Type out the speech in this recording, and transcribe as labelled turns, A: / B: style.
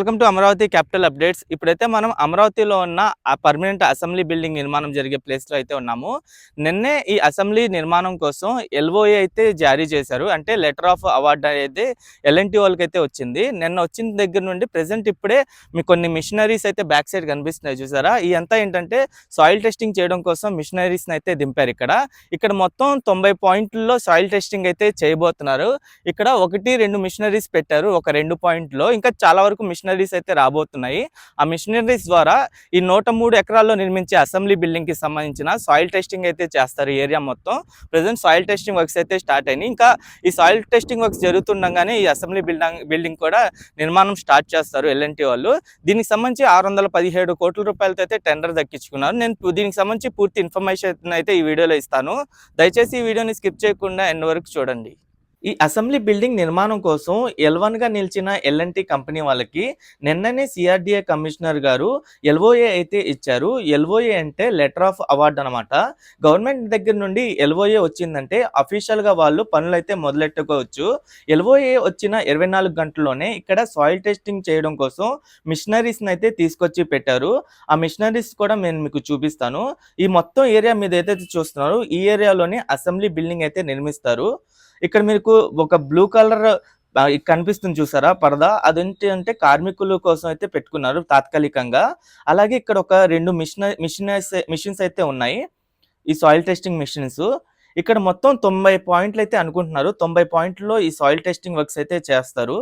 A: Welcome to Amaravati capital updates. ఇప్పుడైతే మనం అమరావతిలో ఉన్న ఆ పర్మనెంట్ అసెంబ్లీ బిల్డింగ్ నిర్మాణం జరిగే ప్లేస్లో అయితే ఉన్నాము. నిన్నే ఈ అసెంబ్లీ నిర్మాణం కోసం ఎల్ఓఏ అయితే జారీ చేశారు. అంటే లెటర్ ఆఫ్ అవార్డు అయితే ఎల్ఎన్టీ వాళ్ళకి అయితే వచ్చింది. నిన్న వచ్చిన దగ్గర నుండి ప్రెసెంట్ ఇప్పుడే మీకు కొన్ని మిషనరీస్ అయితే బ్యాక్ సైడ్ కనిపిస్తున్నాయి చూసారా? ఈ అంతా ఏంటంటే సాయిల్ టెస్టింగ్ చేయడం కోసం మిషనరీస్ అయితే దింపారు ఇక్కడ. ఇక్కడ మొత్తం తొంభై పాయింట్లలో సాయిల్ టెస్టింగ్ అయితే చేయబోతున్నారు. ఇక్కడ ఒకటి రెండు మిషనరీస్ పెట్టారు. ఒక రెండు పాయింట్లో. ఇంకా చాలా వరకు మిషనరీ మిషనరీస్ అయితే రాబోతున్నాయి. ఆ మిషనరీస్ ద్వారా ఈ నూట మూడు ఎకరాల్లో నిర్మించే అసెంబ్లీ బిల్డింగ్కి సంబంధించిన సాయిల్ టెస్టింగ్ అయితే చేస్తారు ఏరియా మొత్తం. ప్రజెంట్ సాయిల్ టెస్టింగ్ వర్క్స్ అయితే స్టార్ట్ అయినాయి. ఇంకా ఈ సాయిల్ టెస్టింగ్ వర్క్స్ జరుగుతుండగానే ఈ అసెంబ్లీ బిల్డింగ్ బిల్డింగ్ కూడా నిర్మాణం స్టార్ట్ చేస్తారు ఎల్ఎన్టీ వాళ్ళు. దీనికి సంబంధించి ఆరు వందల పదిహేడు కోట్ల రూపాయలతో అయితే టెండర్ దక్కించుకున్నారు. నేను దీనికి సంబంధించి పూర్తి ఇన్ఫర్మేషన్ అయితే ఈ వీడియోలో ఇస్తాను. దయచేసి ఈ వీడియోని స్కిప్ చేయకుండా ఎండ్ వరకు చూడండి. ఈ అసెంబ్లీ బిల్డింగ్ నిర్మాణం కోసం ఎల్గా నిలిచిన ఎల్ఎన్టీ కంపెనీ వాళ్ళకి నిన్ననే సిఆర్డిఏ కమిషనర్ గారు ఎల్ఓఏ అయితే ఇచ్చారు. ఎల్ఓఏ అంటే లెటర్ ఆఫ్ అవార్డ్ అనమాట గవర్నమెంట్ దగ్గర నుండి ఎల్ఓఏ వచ్చిందంటే అఫీషియల్గా వాళ్ళు పనులు అయితే మొదలెట్టుకోవచ్చు ఎల్ఓఏ వచ్చిన ఇరవై నాలుగు గంటల్లోనే ఇక్కడ సాయిల్ టెస్టింగ్ చేయడం కోసం మిషనరీస్ అయితే తీసుకొచ్చి పెట్టారు. ఆ మిషనరీస్ కూడా నేను మీకు చూపిస్తాను. ఈ మొత్తం ఏరియా మీద ఏదైతే చూస్తున్నారో ఈ ఏరియాలోనే అసెంబ్లీ బిల్డింగ్ అయితే నిర్మిస్తారు. ఇక్కడ మీకు ఒక బ్లూ కలర్ కనిపిస్తుంది చూసారా పరదా? అదేంటి అంటే కార్మికుల కోసం అయితే పెట్టుకున్నారు తాత్కాలికంగా. అలాగే ఇక్కడ ఒక రెండు మిషన్ మిషనరీస్ మిషన్స్ అయితే ఉన్నాయి. ఈ సాయిల్ టెస్టింగ్ మిషన్స్ ఇక్కడ మొత్తం తొంభై పాయింట్లు అయితే అనుకుంటున్నారు. తొంభై పాయింట్లో ఈ సాయిల్ టెస్టింగ్ వర్క్స్ అయితే చేస్తారు.